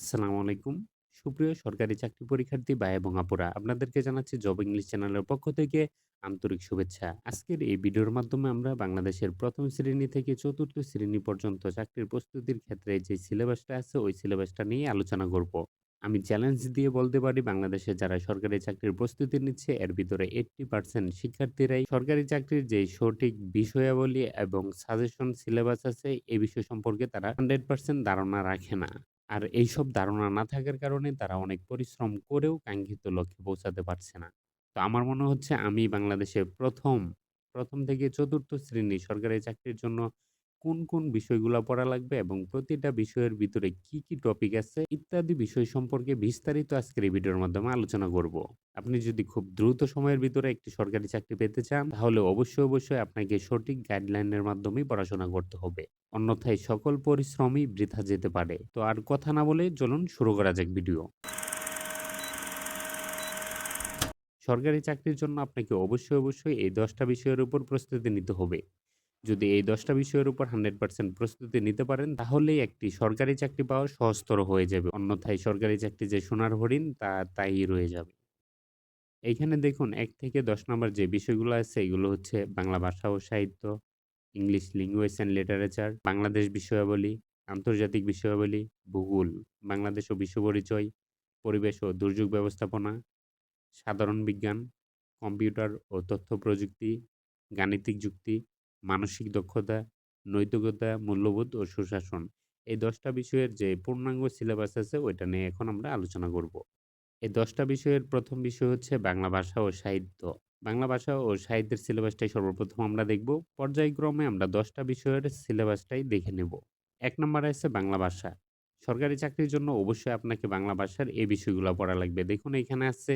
আসসালামু আলাইকুম। সুপ্রিয় সরকারি চাকরি পরীক্ষার্থী ভাই এবং আপুরা, আপনাদেরকে জানাচ্ছি জব ইংলিশ চ্যানেলের পক্ষ থেকে আন্তরিক শুভেচ্ছা। আজকের এই ভিডিওর মাধ্যমে আমরা বাংলাদেশের প্রথম শ্রেণি থেকে চতুর্থ শ্রেণি পর্যন্ত চাকরির প্রস্তুতির ক্ষেত্রে যে সিলেবাসটা আছে, ওই সিলেবাসটা নিয়ে আলোচনা করব। আমি চ্যালেঞ্জ দিয়ে বলতে পারি বাংলাদেশে যারা সরকারি চাকরির প্রস্তুতি নিচ্ছে এর ভিতরে 80% শিক্ষার্থীরাই সরকারি চাকরির যে সঠিক বিষয়াবলী এবং সাজেশন সিলেবাস আছে এই বিষয় সম্পর্কে তারা 100% ধারণা রাখে না। আর এইসব ধারণা না থাকার কারণে তারা অনেক পরিশ্রম করেও কাঙ্ক্ষিত লক্ষ্যে পৌঁছাতে পারছে না। তো আমার মনে হচ্ছে আমি বাংলাদেশে ১ম, ১ম থেকে চতুর্থ শ্রেণি সরকারি চাকরির জন্য কোন, কোন বিষয়গুলো পড়া লাগবে এবং প্রতিটা বিষয়ের ভিতরে কি, কি টপিক আছে ইত্যাদি বিষয় সম্পর্কে বিস্তারিত আজকের এই ভিডিওর মাধ্যমে আলোচনা করব। আপনি যদি খুব দ্রুত সময়ের ভিতরে একটি সরকারি চাকরি পেতে চান তাহলে অবশ্যই, অবশ্যই আপনাকে সঠিক গাইডলাইনের মাধ্যমেই পড়াশোনা করতে হবে। অন্যথায় সকল পরিশ্রমই বৃথা যেতে পারে। তো আর কথা না বলে চলুন শুরু করা যাক ভিডিও। সরকারি চাকরির জন্য আপনাকে অবশ্যই, অবশ্যই এই দশটা বিষয়ের উপর প্রস্তুতি নিতে হবে। যদি এই দশটা বিষয়ের উপর 100% প্রস্তুতি নিতে পারেন তাহলেই একটি সরকারি চাকরি পাওয়া সহজতর হয়ে যাবে। অন্যথায় সরকারি চাকরি যে সোনার হরিণ তা তাই রয়ে যাবে। এইখানে দেখুন এক থেকে দশ নম্বর যে বিষয়গুলো আছে এগুলো হচ্ছে বাংলা ভাষা ও সাহিত্য, English language and literature, Bangladesh বিষয়াবলী, আন্তর্জাতিক বিষয়াবলী, ভূগোল, বাংলাদেশ ও বিশ্ব পরিচয়, পরিবেশ ও দুর্যোগ ব্যবস্থাপনা, সাধারণ বিজ্ঞান, কম্পিউটার ও তথ্য প্রযুক্তি, গাণিতিক যুক্তি, মানসিক দক্ষতা, নৈতিকতা, মূল্যবোধ ও সুশাসন। এই দশটা বিষয়ের যে পূর্ণাঙ্গ সিলেবাস আছে ওইটা নিয়ে এখন আমরা আলোচনা করব। এই দশটা বিষয়ের প্রথম বিষয় হচ্ছে বাংলা ভাষা ও সাহিত্য। বাংলা ভাষা ও সাহিত্যের সিলেবাসটাই সর্বপ্রথম আমরা দেখব। পর্যায়ক্রমে আমরা দশটা বিষয়ের সিলেবাসটাই দেখে নেব। এক নম্বরে আছে বাংলা ভাষা। সরকারি চাকরির জন্য অবশ্যই আপনাকে বাংলা ভাষার এই বিষয়গুলো পড়া লাগবে। দেখুন এখানে আছে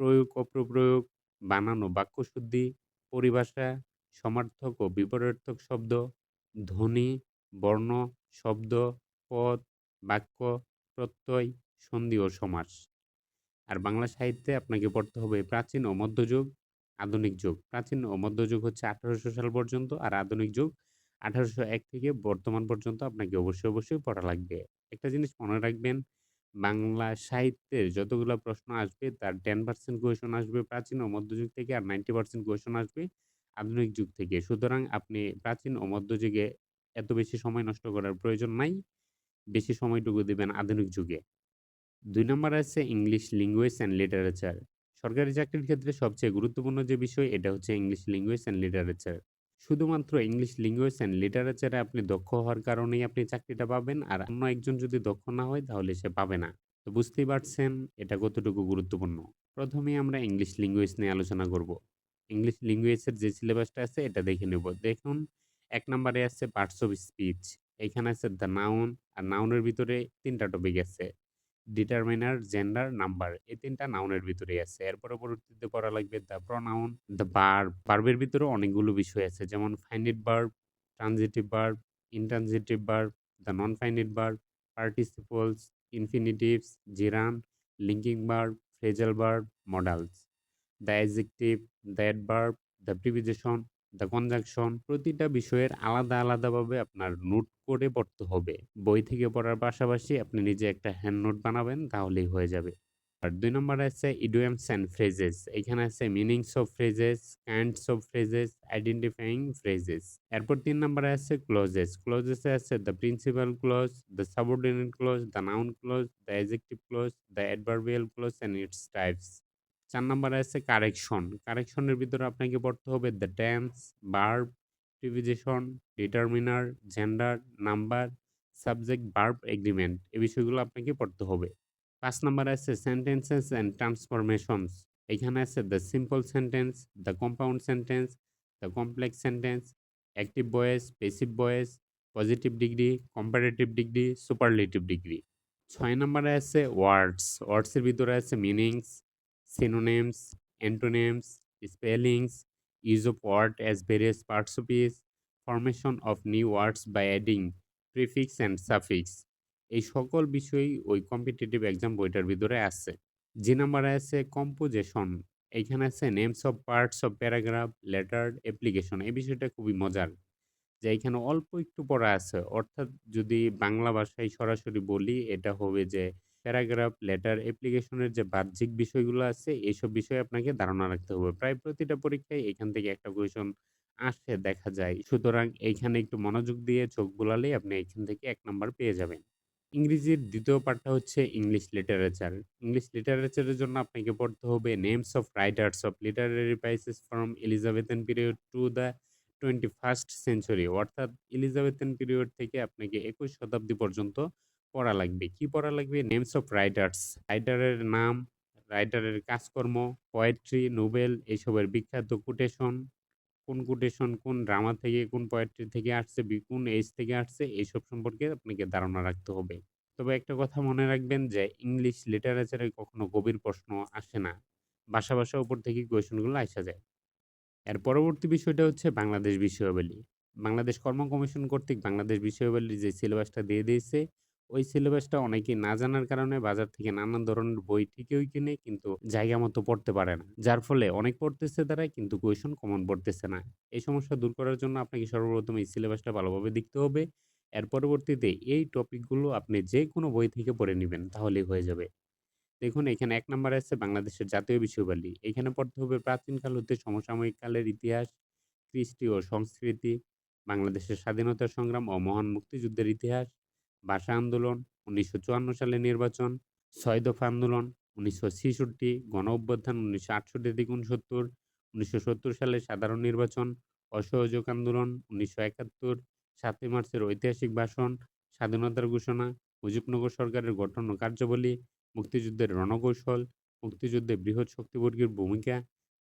প্রয়োগ, অপ্রপ্রয়োগ বানানো বাক্যশুদ্ধি, পরিভাষা, সমার্থক ও বিপরীতার্থক শব্দ, ধ্বনি, বর্ণ, শব্দ, পদ, বাক্য, প্রত্যয়, সন্ধি ও সমাস। আর বাংলা সাহিত্যে আপনাকে পড়তে হবে প্রাচীন ও মধ্যযুগ, আধুনিক যুগ। প্রাচীন ও মধ্যযুগ হচ্ছে ১৮০০ সাল পর্যন্ত আর আধুনিক যুগ ১৮০১ থেকে বর্তমান পর্যন্ত আপনাকে অবশ্যই, অবশ্যই পড়া লাগবে। একটা জিনিস মনে রাখবেন বাংলা সাহিত্যের যতগুলো প্রশ্ন আসবে তার 10% কোয়েশন আসবে প্রাচীন ও মধ্যযুগ থেকে আর 90% কোয়েশন আসবে আধুনিক যুগ থেকে। সুতরাং আপনি প্রাচীন ও মধ্যযুগে এত বেশি সময় নষ্ট করার প্রয়োজন নাই। বেশি সময়টুকু দিবেন আধুনিক যুগে। দুই নম্বর আছে ইংলিশ ল্যাঙ্গুয়েজ অ্যান্ড লিটারেচার। সরকারি চাকরির ক্ষেত্রে সবচেয়ে গুরুত্বপূর্ণ যে বিষয়, এটা হচ্ছে ইংলিশ ল্যাঙ্গুয়েজ অ্যান্ড লিটারেচার। শুধুমাত্র ইংলিশ ল্যাঙ্গুয়েজ অ্যান্ড লিটারেচারে আপনি দক্ষ হওয়ার কারণেই আপনি চাকরিটা পাবেন। আর অন্য একজন যদি দক্ষ না হয়, তাহলে সে পাবে না। তো বুঝতেই পারছেন এটা কতটুকু গুরুত্বপূর্ণ। প্রথমেই আমরা ইংলিশ ল্যাঙ্গুয়েজ নিয়ে আলোচনা করব। ইংলিশ ল্যাঙ্গুয়েজের যে সিলেবাসটা আছে এটা দেখে নেব। দেখুন এক নম্বরে আছে পার্টস অফ স্পিচ। এখানে আছে দ্য নাউন আর নাউনের ভিতরে তিনটা টপিক আছে। ডিটারমিনার, জেন্ডার, নাম্বার এই তিনটা নাউনের ভিতরেই আছে। এর পরবর্তীতে পড়া লাগবে দ্য প্রোনাউন, দ্য ভার্ব। বার্বের ভিতরেও অনেকগুলো বিষয় আছে যেমন finite verb transitive verb intransitive verb the non finite verb participles, infinitives, gerund, linking verb phrasal verb, modals, the adjective, the adverb, the preposition the conjunction প্রতিটা বিষয়ের আলাদা, আলাদাভাবে আপনার নোট করে পড়তে হবে। বই থেকে পড়ার পাশাপাশি আপনি নিজে একটা হ্যান্ড নোট বানাবেন তাহলেই হয়ে যাবে। আর দুই নম্বরে আছে ইডিয়মস অ্যান্ড ফ্রেজেস। এখানে আছে meanings of phrases, kinds of phrases, identifying phrases. এরপর তিন নম্বরে আছে ক্লোজেস ক্লোজেসে আছে the principal clause the subordinate clause the noun clause, the adjective clause, the adverbial clause and its types. ৪ নম্বরে আছে কারেকশন। কারেকশনের ভিতরে আপনাকে পড়তে হবে the tense, verb preposition, determiner, gender, number, subject, verb, agreement এই বিষয়গুলো আপনাকে পড়তে হবে। পাঁচ নম্বরে আছে সেন্টেন্সেস অ্যান্ড ট্রান্সফরমেশনস। এখানে আছে the simple sentence, the compound sentence, the complex sentence, active voice passive voice positive degree, comparative degree, superlative degree. ছয় নম্বরে আছে ওয়ার্ডস। ওয়ার্ডসের ভিতরে আছে meanings, synonyms, antonyms, spellings, use of word as various parts of speech, formation of new words by adding prefix and suffix এই সকল বিষয়ই ওই কম্পিটিটিভ এক্সাম বইটার ভিতরে আছে। জি নাম্বারে আছে কম্পোজিশন। এইখানে আছে names of parts of paragraph, letter, application এই বিষয়টা খুবই মজার। যে এখানে অল্প একটু পড়া আছে। অর্থাৎ যদি বাংলা ভাষায় সরাসরি বলি এটা হবে যে প্যারাগ্রাফ, লেটার, অ্যাপ্লিকেশনের যে বাহ্যিক বিষয়গুলো আছে এসব বিষয়ে আপনাকে ধারণা রাখতে হবে। প্রায় প্রতিটা পরীক্ষায় এখান থেকে একটা কোয়েশন আসে দেখা যায়। সুতরাং এইখানে একটু মনোযোগ দিয়ে চোখ বুলালেই আপনি এখান থেকে ১ নাম্বার পেয়ে যাবেন। ইংরেজির ২য় পার্টটা হচ্ছে ইংলিশ লিটারেচার। ইংলিশ লিটারেচারের জন্য আপনাকে পড়তে হবে names of writers of literary prizes from Elizabethan period to the 21st century অর্থাৎ এলিজাবেথেন পিরিয়ড থেকে আপনাকে ২১ শতাব্দী পর্যন্ত পড়া লাগবে। কি পড়া লাগবে? নেমস অফ রাইটার্স, রাইটারের নাম, রাইটারের কাজকর্ম, পোয়েট্রি, নোবেল এইসবের বিখ্যাত কোটেশন, কোন কোটেশন কোন ড্রামা থেকে, কোন পোয়েট্রি থেকে আসছে, কোন এজ থেকে আসছে এইসব সম্পর্কে আপনাকে ধারণা রাখতে হবে। তবে একটা কথা মনে রাখবেন যে ইংলিশ লিটারেচারে কখনো গভীর প্রশ্ন আসে না। ভাষা, ভাষা উপর থেকেই কোয়েশনগুলো আসা যায়। এর পরবর্তী বিষয়টা হচ্ছে বাংলাদেশ বিষয়াবলী। বাংলাদেশ কর্ম কমিশন কর্তৃক বাংলাদেশ বিষয়াবলীর যে সিলেবাসটা দিয়ে দিয়েছে, ওই সিলেবাসটা অনেকেই না জানার কারণে বাজার থেকে নানান ধরনের বই ঠিকই কিনে কিন্তু জায়গা মতো পড়তে পারে না। যার ফলে অনেক পড়তেছে তারা কিন্তু কোয়েশন কমন পড়তেছে না। এই সমস্যা দূর করার জন্য আপনাকে সর্বপ্রথম এই সিলেবাসটা ভালোভাবে দেখতে হবে। এর পরবর্তীতে এই টপিকগুলো আপনি যে কোনো বই থেকে পড়ে নিবেন তাহলেই হয়ে যাবে। দেখুন এখানে ১ নাম্বারে আছে বাংলাদেশের জাতীয় বিষয়াবলী। এখানে পড়তে হবে প্রাচীনকাল হতে সমসাময়িক কালের ইতিহাস, কৃষ্টি ও সংস্কৃতি, বাংলাদেশের স্বাধীনতা সংগ্রাম ও মহান মুক্তিযুদ্ধের ইতিহাস, ভাষা আন্দোলন, ১৯৫৪ সালে নির্বাচন, ছয় দফা আন্দোলন, ১৯৬৬, গণ অভ্যুত্থান ১৯৬৮ থেকে ৬৯, ১৯৭০ সালের সাধারণ নির্বাচন, অসহযোগ আন্দোলন, ১৯৭১, ৭ই মার্চের ঐতিহাসিক ভাষণ, স্বাধীনতার ঘোষণা, মুজিবনগর সরকারের গঠন ও কার্যাবলী, মুক্তিযুদ্ধের রণকৌশল, মুক্তিযুদ্ধে বৃহৎ শক্তিবর্গের ভূমিকা,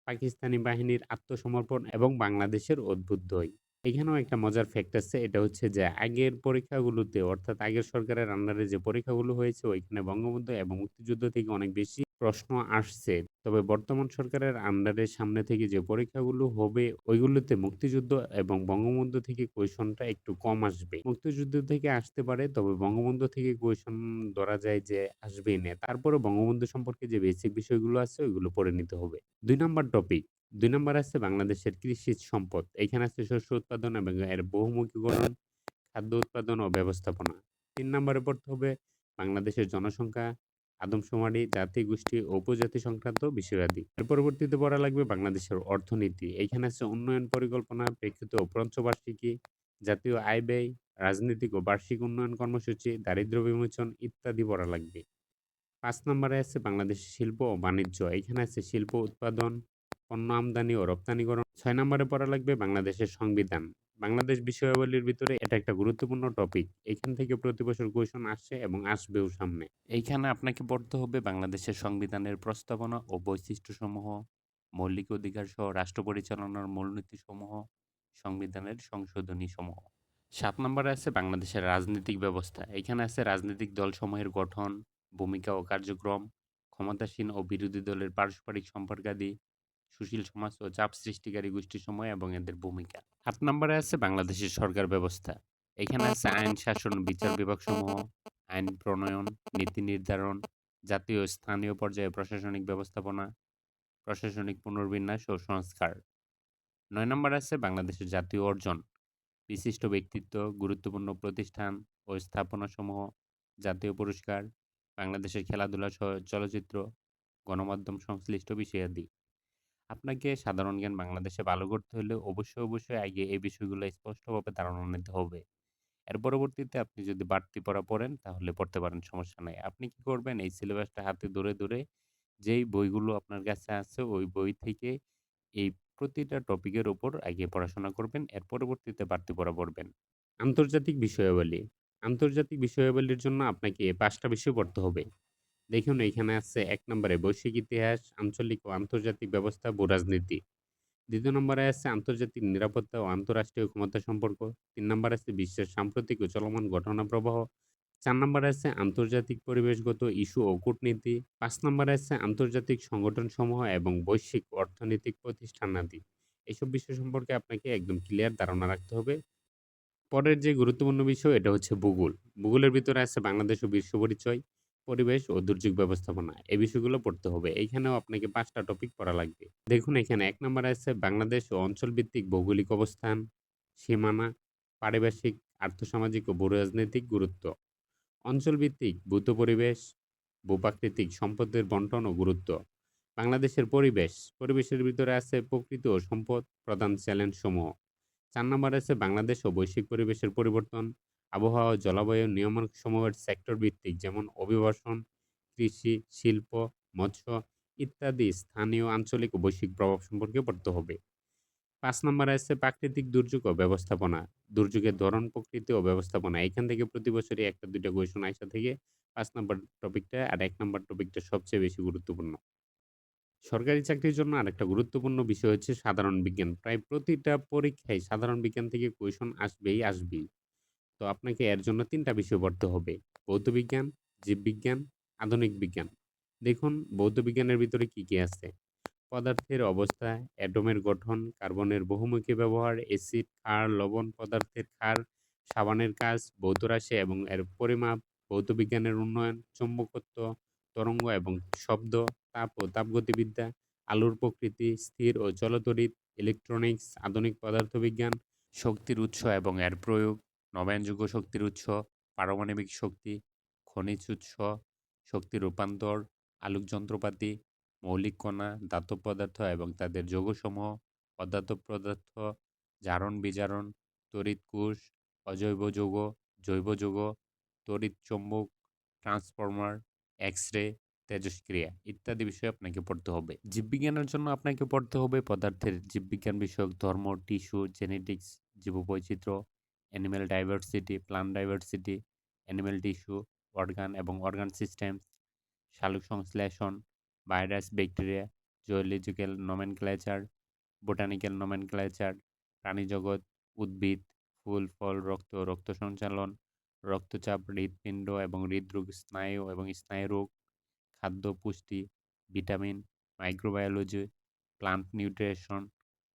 পাকিস্তানি বাহিনীর আত্মসমর্পণ এবং বাংলাদেশের অভ্যুদয়। এখানেও একটা মজার ফ্যাক্ট আছে এটা হচ্ছে যে, আগের পরীক্ষাগুলোতে, অর্থাৎ আগের সরকারের আন্ডারে যে পরীক্ষাগুলো হয়েছে, ওইখানে বঙ্গবন্ধু এবং মুক্তিযুদ্ধ থেকে অনেক বেশি প্রশ্ন আসছে। তবে বর্তমান সরকারের আন্ডারে সামনে থেকে যে পরীক্ষাগুলো হবে, ওইগুলোতে মুক্তিযুদ্ধ এবং বঙ্গবন্ধু থেকে কোয়েশনটা একটু কম আসবে। মুক্তিযুদ্ধ থেকে আসতে পারে, তবে বঙ্গবন্ধু থেকে কোয়েশন ধরা যায় যে আসবেই না। তারপরে বঙ্গবন্ধু সম্পর্কে যে বেসিক বিষয়গুলো আছে, ওইগুলো পড়ে নিতে হবে। দুই নাম্বার টপিক ২ নাম্বারে আছে বাংলাদেশের কৃষিজ সম্পদ। এখানে আছে শস্য উৎপাদন এবং এর বহুমুখীকরণ, খাদ্য উৎপাদন ও ব্যবস্থাপনা। তিন নম্বরে পড়তে হবে বাংলাদেশের জনসংখ্যা, আদমশুমারি, জাতি, গোষ্ঠী ও উপজাতি সংক্রান্ত বিষয়াদি। এর পরবর্তীতে পড়া লাগবে বাংলাদেশের অর্থনীতি। এইখানে আছে উন্নয়ন পরিকল্পনা, প্রেক্ষিত ও পঞ্চবার্ষিকী, জাতীয় আয় ব্যয়, রাজনৈতিক ও বার্ষিক উন্নয়ন কর্মসূচি, দারিদ্র্য বিমোচন ইত্যাদি পড়া লাগবে। পাঁচ নম্বরে আছে বাংলাদেশের শিল্প ও বাণিজ্য। এইখানে আছে শিল্প উৎপাদন, পণ্য আমদানি ও রপ্তানিকরণ। ছয় নম্বরে পড়া লাগবে বাংলাদেশের সংবিধান। বাংলাদেশ বিষয়াবলীর ভিতরে এটা একটা গুরুত্বপূর্ণ টপিক। এখান থেকে প্রতি বছর কোয়েশন আসছে এবং আসবেও সামনে। এইখানে আপনাকে পড়তে হবে বাংলাদেশের সংবিধানের প্রস্তাবনা ও বৈশিষ্ট্যসমূহ, মৌলিক অধিকার সহ রাষ্ট্র পরিচালনার মূলনীতিসমূহ, সংবিধানের সংশোধনীসমূহ। ৭ নাম্বারে আছে বাংলাদেশের রাজনৈতিক ব্যবস্থা। এখানে আছে রাজনৈতিক দলসমূহের গঠন, ভূমিকা ও কার্যক্রম, ক্ষমতাসীন ও বিরোধী দলের পারস্পরিক সম্পর্কাদি, সুশীল সমাজ ও চাপ সৃষ্টিকারী গোষ্ঠীসমূহ এবং এদের ভূমিকা। সাত নম্বরে আছে বাংলাদেশের সরকার ব্যবস্থা। এখানে আছে আইন শাসন বিচার বিভাগসমূহ, আইন প্রণয়ন, নীতি নির্ধারণ, জাতীয় স্থানীয় পর্যায়ে প্রশাসনিক ব্যবস্থাপনা, প্রশাসনিক পুনর্বিন্যাস ও সংস্কার। ৯ নাম্বারে আছে বাংলাদেশের জাতীয় অর্জন, বিশিষ্ট ব্যক্তিত্ব, গুরুত্বপূর্ণ প্রতিষ্ঠান ও স্থাপনাসমূহ, জাতীয় পুরস্কার, বাংলাদেশের খেলাধুলা চলচ্চিত্র, গণমাধ্যম সংশ্লিষ্ট বিষয়াদি। আপনাকে সাধারণ জ্ঞান বাংলাদেশে ভালো করতে হলে অবশ্যই, অবশ্যই আগে এই বিষয়গুলো স্পষ্টভাবে ধারণা নিতে হবে। এর পরবর্তীতে আপনি যদি বাড়তি পড়া পড়েন তাহলে পড়তে পারেন সমস্যা নাই। আপনি কি করবেন এই সিলেবাসটা হাতে ধরে, ধরে যেই বইগুলো আপনার কাছে আছে ওই বই থেকে এই প্রতিটা টপিকের উপর আগে পড়াশোনা করবেন। এর পরবর্তীতে বাড়তি পড়া পড়বেন। আন্তর্জাতিক বিষয়াবলী। আন্তর্জাতিক বিষয়াবলীর জন্য আপনাকে ৫ টা বিষয় পড়তে হবে। দেখুন এইখানে আছে এক নম্বরে বৈশ্বিক ইতিহাস, আঞ্চলিক ও আন্তর্জাতিক ব্যবস্থা, ভূরাজনীতি। ২য় নম্বরে আছে আন্তর্জাতিক নিরাপত্তা ও আন্তঃরাষ্ট্রীয় ক্ষমতা সম্পর্ক। তিন নম্বরে আছে বিশ্বের সাম্প্রতিক ও চলমান ঘটনা প্রবাহ। চার নম্বরে আছে আন্তর্জাতিক পরিবেশগত ইস্যু ও কূটনীতি। পাঁচ নম্বরে আছে আন্তর্জাতিক সংগঠনসমূহ এবং বৈশ্বিক অর্থনৈতিক প্রতিষ্ঠানাদি। এসব বিষয় সম্পর্কে আপনাকে একদম ক্লিয়ার ধারণা রাখতে হবে। পরের যে গুরুত্বপূর্ণ বিষয় এটা হচ্ছে ভূগোল। ভূগোলের ভিতরে আছে বাংলাদেশ ও বিশ্ব পরিচয়, পরিবেশ ও দুর্যোগ ব্যবস্থাপনা। এই বিষয়গুলো পড়তে হবে। এইখানেও আপনাকে পাঁচটা টপিক পড়া লাগবে। দেখুন এখানে এক নম্বরে আছে বাংলাদেশ ও অঞ্চলভিত্তিক ভৌগোলিক অবস্থান, সীমানা, পারিপার্শ্বিক আর্থসামাজিক ও ভূরাজনৈতিক গুরুত্ব অঞ্চলভিত্তিক ভূত পরিবেশ ভূপ্রাকৃতিক সম্পদের বন্টন ও গুরুত্ব বাংলাদেশের পরিবেশ পরিবেশের ভিতরে আছে প্রকৃতি ও সম্পদ প্রধান চ্যালেঞ্জ সমূহ চার নম্বর আছে বাংলাদেশ ও বৈশ্বিক পরিবেশের পরিবর্তন আবহাওয়া জলবায়ু নিয়মন সমূহের সেক্টর ভিত্তিক, যেমন অভিবাসন, কৃষি, শিল্প, মৎস্য ইত্যাদি স্থানীয় আঞ্চলিক ও বৈশ্বিক প্রভাব সম্পর্কে পড়তে হবে। পাঁচ নম্বরে আছে প্রাকৃতিক দুর্যোগ ও ব্যবস্থাপনা। দুর্যোগের ধরন, প্রকৃতি ও ব্যবস্থাপনা। এখান থেকে প্রতি বছরই একটা দুইটা কোয়েশন আইসা থেকে পাঁচ নম্বর টপিকটা আর এক নম্বর টপিকটা সবচেয়ে বেশি গুরুত্বপূর্ণ। সরকারি চাকরির জন্য আরেকটা গুরুত্বপূর্ণ বিষয় হচ্ছে সাধারণ বিজ্ঞান। প্রায় প্রতিটা পরীক্ষায় সাধারণ বিজ্ঞান থেকে কোয়েশন আসবেই আসবেই। তো আপনাকে এর জন্য তিনটা বিষয় পড়তে হবে। ভৌত বিজ্ঞান জীববিজ্ঞান আধুনিক বিজ্ঞান। দেখুন, ভৌত বিজ্ঞানের ভিতরে কি কি আছে? পদার্থের অবস্থা, অ্যাটমের গঠন, কার্বনের বহুমুখী ব্যবহার, অ্যাসিড, ক্ষার, লবণ পদার্থের ক্ষার, সাবানের কাজ, ভৌত রাশি এবং এর পরিমাপ, ভৌত বিজ্ঞানের উন্নয়ন, চৌম্বকত্ব, তরঙ্গ এবং শব্দ, তাপ ও তাপগতিবিদ্যা, আলোর প্রকৃতি, স্থির ও জলতরিৎ ইলেকট্রনিক্স আধুনিক পদার্থবিজ্ঞান, শক্তির উৎস এবং এর প্রয়োগ। নবায়নযোগ্য শক্তির উৎস, পারমাণবিক শক্তি, খনিজ উৎস, শক্তি রূপান্তর, আলোক যন্ত্রপাতি, মৌলিক কণা, ধাতব পদার্থ এবং তাদের যৌগসমূহ অধাতব পদার্থ, জারণ, বিজারণ, তড়িৎ কোষ, অজৈব যৌগ, জৈব যৌগ, তড়িৎ চৌম্বক, ট্রান্সফর্মার এক্স রে তেজস্ক্রিয়া ইত্যাদি বিষয়ে আপনাকে পড়তে হবে। জীববিজ্ঞানের জন্য আপনাকে পড়তে হবে পদার্থের জীববিজ্ঞান বিষয়ক ধর্ম, টিস্যু, জেনেটিক্স, জীববৈচিত্র্য animal diversity plant diversity animal tissue organ এবং অর্গান সিস্টেম শালক সংশ্লেষণ virus bacteria zoological nomenclature botanical nomenclature প্রাণীজগৎ উদ্ভিদ, ফুল, ফল, রক্ত রক্ত সঞ্চালন, রক্তচাপ, হৃৎপিণ্ড এবং হৃদরোগ, স্নায়ু এবং স্নায়ুরোগ খাদ্য পুষ্টি, ভিটামিন মাইক্রোবায়োলজি প্লান্ট নিউট্রিশন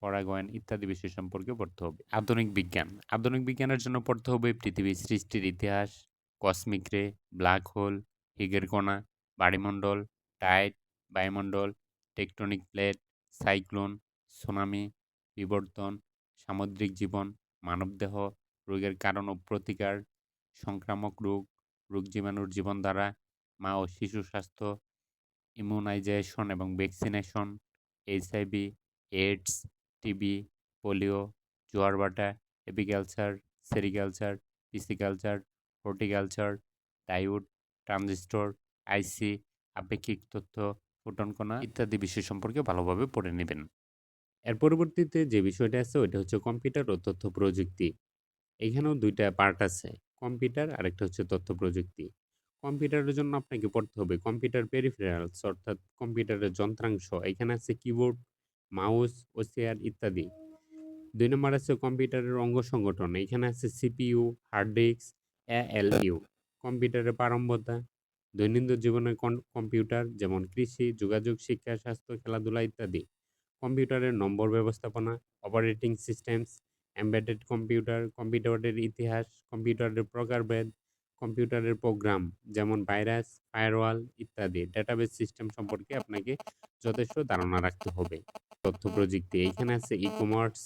পরাগায়ন ইত্যাদি বিষয় সম্পর্কে পড়তে হবে। আধুনিক বিজ্ঞান, আধুনিক বিজ্ঞানের জন্য পড়তে হবে পৃথিবীর সৃষ্টির ইতিহাস কসমিক রে ব্ল্যাক হোল হিগের কণা বাড়িমণ্ডল টাইড বায়ুমণ্ডল টেকটনিক প্লেট সাইক্লোন সুনামি বিবর্তন, সামুদ্রিক জীবন, মানবদেহ, রোগের কারণ ও প্রতিকার, সংক্রামক রোগ রোগ জীবাণুর জীবনধারা, মা ও শিশু স্বাস্থ্য ইমিউনাইজেশন এবং vaccination HIV AIDS TB, polio জোয়ারবাটা apiculture, sericulture, pisciculture, horticulture diode transistor, IC, আপেক্ষিক তথ্য ফোটন কণা ইত্যাদি বিষয় সম্পর্কে ভালোভাবে পড়ে নেবেন। এর পরবর্তীতে যে বিষয়টা আছে, ওইটা হচ্ছে কম্পিউটার ও তথ্য প্রযুক্তি। এখানেও দুইটা পার্ট আছে, কম্পিউটার আর একটা হচ্ছে তথ্য প্রযুক্তি। কম্পিউটারের জন্য আপনাকে পড়তে হবে কম্পিউটার পেরিফেরালস, অর্থাৎ কম্পিউটারের যন্ত্রাংশ। এখানে আছে কিবোর্ড মাউস, ওসিআর ইত্যাদি। দুই নম্বর আছে কম্পিউটারের অঙ্গ সংগঠন। এখানে আছে সিপিইউ, হার্ড ডিস্ক, এএলইউ, কম্পিউটারের প্রারম্ভতা, দৈনন্দিন জীবনে কম্পিউটার, যেমন কৃষি, যোগাযোগ, শিক্ষা, স্বাস্থ্য, খেলাধুলা ইত্যাদি। কম্পিউটারের নম্বর ব্যবস্থাপনা, অপারেটিং সিস্টেমস, এমবেডেড কম্পিউটার, কম্পিউটারের ইতিহাস, কম্পিউটারের প্রকারভেদ কম্পিউটারের প্রোগ্রাম, যেমন ভাইরাস, ফায়ারওয়াল ইত্যাদি। ডেটাবেস সিস্টেম সম্পর্কে আপনাকে যথেষ্ট ধারণা রাখতে হবে। তথ্য প্রযুক্তি। এইখানে আছে e commerce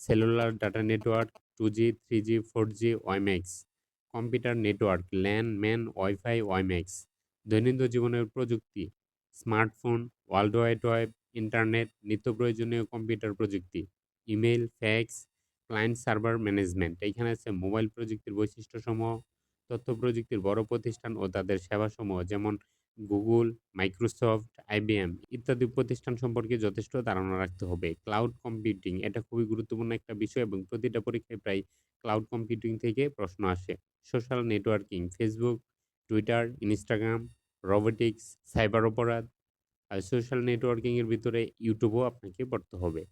cellular data network two G three G four G WiMAX computer network LAN MAN WiFi WiMAX দৈনন্দিন জীবনের প্রযুক্তি smartphone world wide web internet নিত্য প্রয়োজনীয় কম্পিউটার প্রযুক্তি email fax client server management এইখানে আছে মোবাইল প্রযুক্তির বৈশিষ্ট্যসমূহ তথ্য প্রযুক্তির বড় প্রতিষ্ঠান ও তাদের সেবাসমূহ যেমন গুগল, মাইক্রোসফট আইবিএম ইত্যাদি প্রতিষ্ঠান সম্পর্কে যথেষ্ট ধারণা রাখতে হবে। ক্লাউড কম্পিউটিং, এটা খুবই গুরুত্বপূর্ণ একটা বিষয় এবং প্রতিটা পরীক্ষায় প্রায় ক্লাউড কম্পিউটিং থেকে প্রশ্ন আসে। Social networking, Facebook, Twitter, Instagram, robotics, cyber অপরাধ, আর সোশ্যাল নেটওয়ার্কিংয়ের ভিতরে ইউটিউবও আপনাকে পড়তে হবে।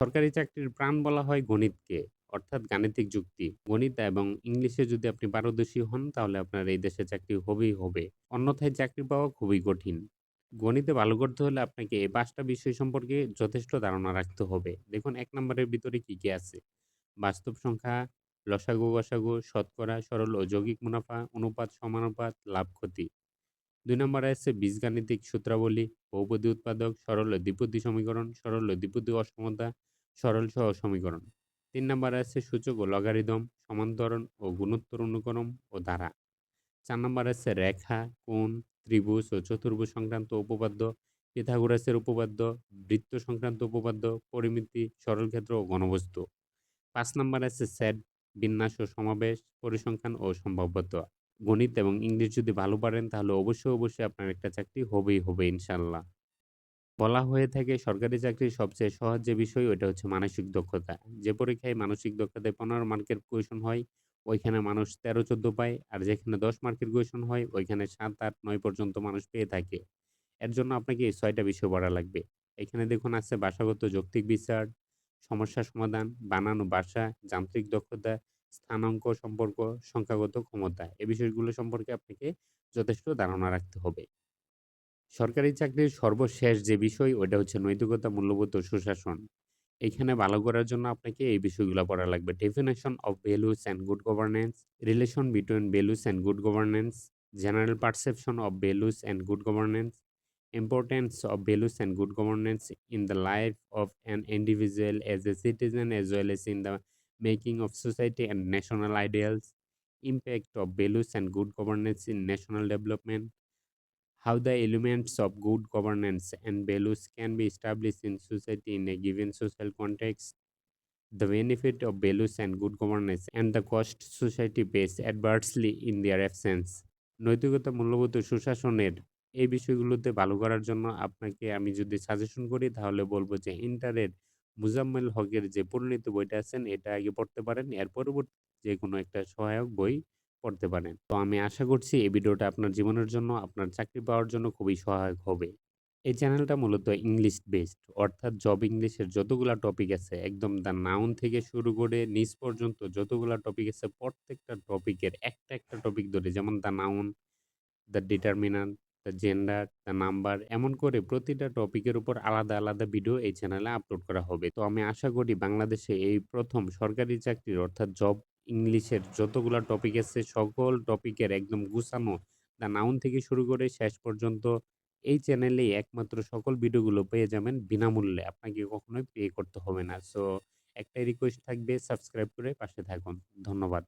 সরকারি চাকরির প্রাণ বলা হয় গণিতকে। অর্থাৎ গাণিতিক যুক্তি, গণিত এবং ইংলিশে যদি আপনি পারদর্শী হন, তাহলে আপনার এই দেশে চাকরি হবেই হবে। অন্যথায় চাকরি পাওয়া খুবই কঠিন। গণিতে ভালো করতে হলে আপনাকে এই পাঁচটা বিষয় সম্পর্কে যথেষ্ট ধারণা রাখতে হবে। দেখুন, এক নম্বরের ভিতরে কি কি আছে? বাস্তব সংখ্যা, লসাগু গসাগু শতকরা, সরল ও যৌগিক মুনাফা, অনুপাত, সমানুপাত, লাভ, ক্ষতি। দুই নম্বরে আছে বীজগাণিতিক সূত্রাবলী, বহুপদী উৎপাদক, সরল দ্বিপদী সমীকরণ, সরল দ্বিপদী অসমতা, সরল সহ সমীকরণ। তিন নাম্বারে আছে সূচক ও লগারিদম সমান্তরণ ও গুণোত্তর অনুকরণ ও ধারা। চার নম্বরে আছে রেখা, কোণ, ত্রিভুজ ও চতুর্ভুজ সংক্রান্ত উপপাদ্য, পিথাগোরাসের উপপাদ্য, বৃত্ত সংক্রান্ত উপপাদ্য, পরিমিতি সরলক্ষেত্র ও ঘনবস্তু। পাঁচ নম্বরে আছে সেট, বিন্যাস ও সমাবেশ, পরিসংখ্যান ও সম্ভাব্যতা। গণিত এবং ইংলিশ যদি ভালো পারেন তাহলে অবশ্যই অবশ্যই আপনার একটা চাকরি হবেই, হবে ইনশাল্লাহ বলা হয়ে থাকে সরকারি চাকরির সবচেয়ে সহজ যে বিষয়, ওইটা হচ্ছে মানসিক দক্ষতা। যে পরীক্ষায় মানসিক দক্ষতায় পনেরো মার্কের কোয়েশন হয়, ওইখানে মানুষ তেরো, চোদ্দ পায়। আর যেখানে দশ মার্কের কোয়েশন হয়, ওইখানে সাত, আট, নয় পর্যন্ত মানুষ পেয়ে থাকে। এর জন্য আপনাকে এই ছয়টা বিষয় পড়া লাগবে। এখানে দেখুন আছে ভাষাগত যৌক্তিক বিচার, সমস্যা সমাধান, বানানো ভাষা, যান্ত্রিক দক্ষতা, স্থানাঙ্ক সম্পর্ক, সংখ্যাগত ক্ষমতা। এ বিষয়গুলো সম্পর্কে আপনাকে যথেষ্ট ধারণা রাখতে হবে। সরকারি চাকরির সর্বশেষ যে বিষয় ওটা হচ্ছে নৈতিকতা, মূল্যবোধ সুশাসন। এখানে ভালো করার জন্য আপনাকে এই বিষয়গুলো পড়া লাগবে। Definition of values and good governance relation between values and good governance general perception of values and good governance importance of values and good governance in the life of an individual as a citizen as well as in the making of society and national ideals impact of values and good governance in national development how the elements of good governance and values can be established in society in a given social context the benefit of values and good governance and the cost society pays adversely in their absence নৈতিকতা মূল্যবোধ সুশাসনের এই বিষয়গুলোতে ভালো করার জন্য আপনাকে আমি যদি সাজেশন করি তাহলে বলব যে ইন্টারের মুজাম্মেল হকের যে পরিণত বইটা আছেন এটা আগে পড়তে পারেন এর পরবর্তী যে কোনো একটা সহায়ক বই পড়তে পারেন। তো আমি আশা করছি এই ভিডিওটা আপনার জীবনের জন্য, আপনার চাকরি পাওয়ার জন্য খুবই সহায়ক হবে। এই চ্যানেলটা মূলত ইংলিশ বেসড অর্থাৎ জব ইংলিশের যতগুলা টপিক আছে, একদম দ্য নাউন থেকে শুরু করে নিচ পর্যন্ত যতগুলা টপিক আছে, প্রত্যেকটা টপিকের একটা একটা টপিক ধরে, যেমন the noun the determinant the gender the number এমন করে প্রতিটা টপিকের উপর আলাদা আলাদা ভিডিও এই চ্যানেলে আপলোড করা হবে। তো আমি আশা করি বাংলাদেশে এই প্রথম সরকারি চাকরির, অর্থাৎ জব ইংলিশের যতগুলো টপিক আছে সকল টপিকের একদম গুছানো দা নাউন থেকে শুরু করে শেষ পর্যন্ত এই চ্যানেলেই একমাত্র সকল ভিডিওগুলো পেয়ে যাবেন বিনামূল্যে। আপনাকে কখনোই পে করতে হবে না। সো একটাই রিকোয়েস্ট থাকবে সাবস্ক্রাইব করে পাশে থাকুন। ধন্যবাদ।